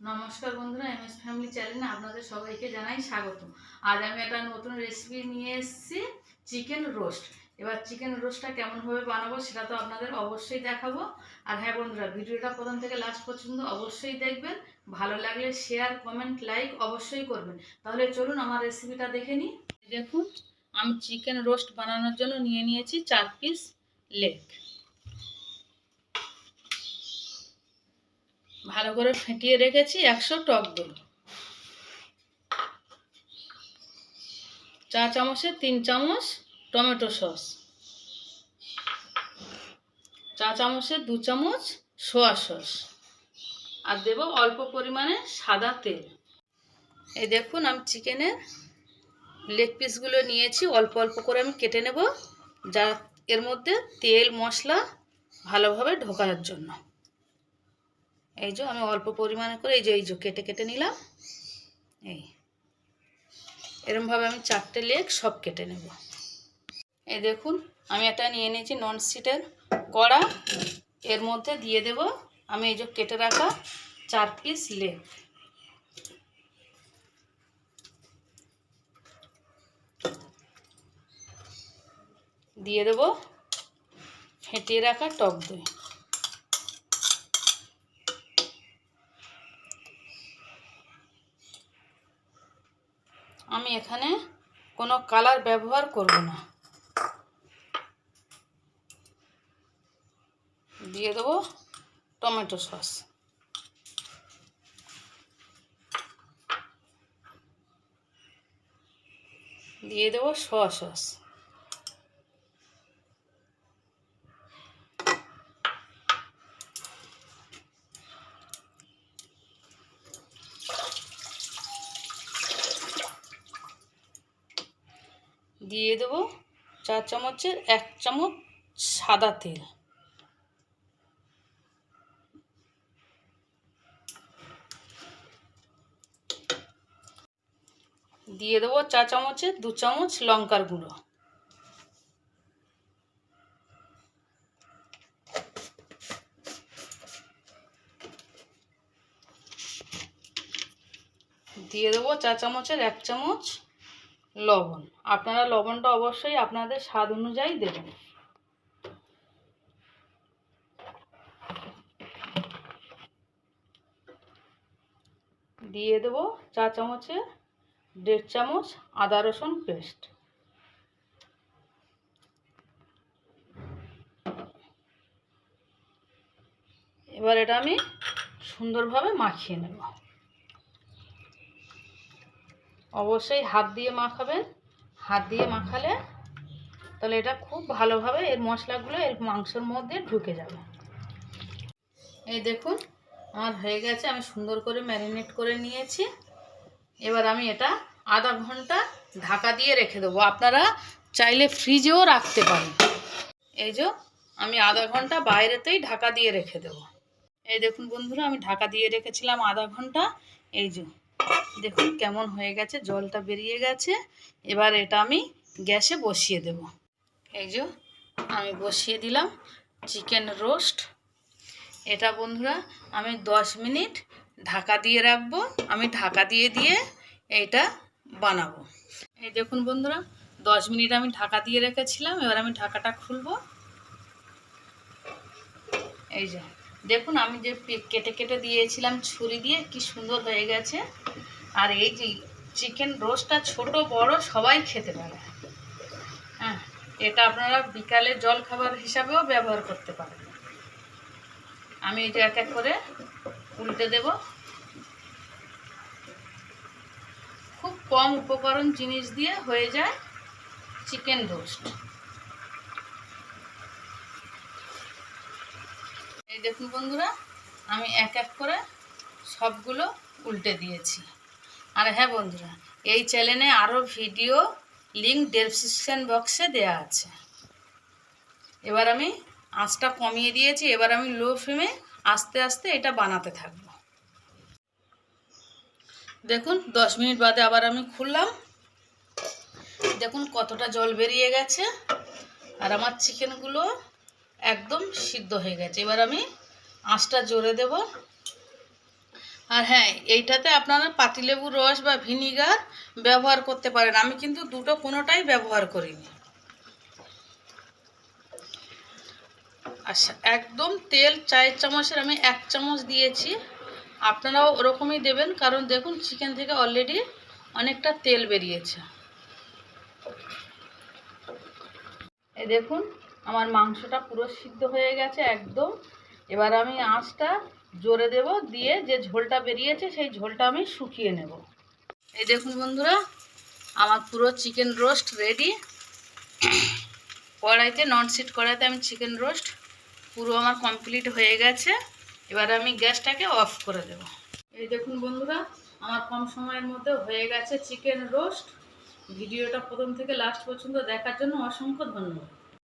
নমস্কার বন্ধুরা M S family চ্যানেলে আপনাদের সবাইকে জানাই স্বাগত। আজ আমি একটা নতুন রেসিপি নিয়ে এসেছি চিকেন রোস্ট এবার চিকেন রোস্টটা কেমনভাবে বানাবো সেটা তো আপনাদের অবশ্যই দেখাবো। আর হ্যাঁ বন্ধুরা, ভিডিওটা প্রথম থেকে লাস্ট পর্যন্ত অবশ্যই দেখবেন। ভালো লাগলে শেয়ার কমেন্ট লাইক অবশ্যই করবেন। তাহলে চলুন আমার রেসিপিটা দেখে নিই। দেখুন, আমি চিকেন রোস্ট বানানোর জন্য নিয়ে নিয়েছি চার পিস লেগ ভালো করে ফেটিয়ে রেখেছি, একশো টক দই চা চামচে তিন চামচ টমেটো সস। চা চামচে দু চামচ সোয়া সস। আর দেব অল্প পরিমাণে সাদা তেল। এই দেখুন, আমি চিকেনের লেগ পিসগুলো নিয়েছি, অল্প অল্প করে আমি কেটে নেব, যা এর মধ্যে তেল, মশলা ভালোভাবে ঢোকানোর জন্য। এই যে আমি অল্প পরিমাণে করে এই যে এই যে কেটে কেটে নিলাম। এই। এরমভাবে আমি চারটে লেগ সব কেটে নেব। এই দেখুন, আমি এটা নিয়ে নিয়েছি নন স্টিকের কড়া। এর মধ্যে দিয়ে দেব আমি এই যে কেটে রাখা চার পিস লেগ দিয়ে দেব, ফেটিয়ে রাখা টক দই। আমি এখানে কোনো কালার ব্যবহার করব না। দিয়ে দেবো টমেটো সস দিয়ে দেবো সোয়া সস দিয়ে দেবো চার চামচের এক চামচ সাদা তেল। দিয়ে দেবো চা চামচের দু চামচ লঙ্কার গুঁড়ো। দিয়ে দেবো চা চামচের এক চামচ লবণ। আপনারা লবণটা অবশ্যই আপনাদের স্বাদ অনুযায়ী দেবেন। দিয়ে দেবো চা চামচে দেড় চামচ আদা রসুন পেস্ট। এবার এটা আমি সুন্দরভাবে মাখিয়ে নেব। অবশ্যই হাত দিয়ে মাখাবেন। হাত দিয়ে মাখালে তাহলে এটা খুব ভালোভাবে এর মশলাগুলো এর মাংসের মধ্যে ঢুকে যাবে। এই দেখুন, আমার হয়ে গেছে, আমি সুন্দর করে ম্যারিনেট করে নিয়েছি। এবার আমি এটা আধা ঘণ্টা ঢাকা দিয়ে রেখে দেবো। আপনারা চাইলে ফ্রিজেও রাখতে পারেন। এই যে, আমি আধা ঘণ্টা বাইরেতেই ঢাকা দিয়ে রেখে দেবো। এই দেখুন বন্ধুরা, আমি ঢাকা দিয়ে রেখেছিলাম আধা ঘণ্টা। এই যে দেখুন কেমন হয়ে গেছে, জলটা বেরিয়ে গেছে। এবার এটা আমি গ্যাসে বসিয়ে দেব। এই যে আমি বসিয়ে দিলাম চিকেন রোস্ট। এটা বন্ধুরা আমি দশ মিনিট ঢাকা দিয়ে রাখব। আমি ঢাকা দিয়ে দিয়ে এইটা বানাবো। এই দেখুন বন্ধুরা, দশ মিনিট আমি ঢাকা দিয়ে রেখেছিলাম। এবার আমি ঢাকাটা খুলবো। এই যে দেখুন, আমি যে কেটে কেটে দিয়েছিলাম ছুরি দিয়ে, কি সুন্দর হয়ে গেছে। আর এই যে চিকেন রোস্টটা ছোট, বড়, সবাই খেতে পারে। হ্যাঁ এটা আপনারা বিকালে জল খাবার হিসাবেও ব্যবহার করতে পারেন। আমি এটা এক এক করে উল্টে দেব। খুব কম উপকরণ জিনিস দিয়ে হয়ে যায় চিকেন রোস্ট। এই দেখুন বন্ধুরা, আমি এক এক করে সবগুলো উল্টে দিয়েছি। আর হ্যাঁ বন্ধুরা, এই চ্যানেলে আরও ভিডিও লিঙ্ক ডেসক্রিপশন বক্সে দেয়া আছে। এবার আমি আঁচটা কমিয়ে দিয়েছি, এবার আমি লো ফ্লেমে আস্তে আস্তে এটা বানাতে থাকব। দেখুন, দশ মিনিট বাদে আবার আমি খুললাম। দেখুন কতটা জল বেরিয়ে গেছে। আর আমার চিকেনগুলো একদম সিদ্ধ হয়ে গেছে। এবার আমি আঁচটা জোরে দেব। আর হ্যাঁ এইটাতে আপনারা পাতিলেবুর রস বা ভিনিগার ব্যবহার করতে পারেন। আমি কিন্তু দুটো কোনোটাই ব্যবহার করিনি। আচ্ছা একদম তেল চায়ের চামচের আমি এক চামচ দিয়েছি। আপনারাও ওরকমই দেবেন, কারণ দেখুন চিকেন থেকে অলরেডি অনেকটা তেল বেরিয়েছে। এই দেখুন আমার মাংসটা পুরো সিদ্ধ হয়ে গেছে একদম। এবার আমি আঁচটা জোরে দেব, দিয়ে যে ঝোলটা বেরিয়েছে সেই ঝোলটা আমি শুকিয়ে নেব। এই দেখুন বন্ধুরা, আমার পুরো চিকেন রোস্ট রেডি। কড়াইতে নন সিট কড়াইতে আমি চিকেন রোস্ট পুরো আমার কমপ্লিট হয়ে গেছে। এবার আমি গ্যাসটাকে অফ করে দেব। এই দেখুন বন্ধুরা, আমার কম সময়ের মধ্যে হয়ে গেছে চিকেন রোস্ট। ভিডিওটা প্রথম থেকে লাস্ট পর্যন্ত দেখার জন্য অসংখ্য ধন্যবাদ।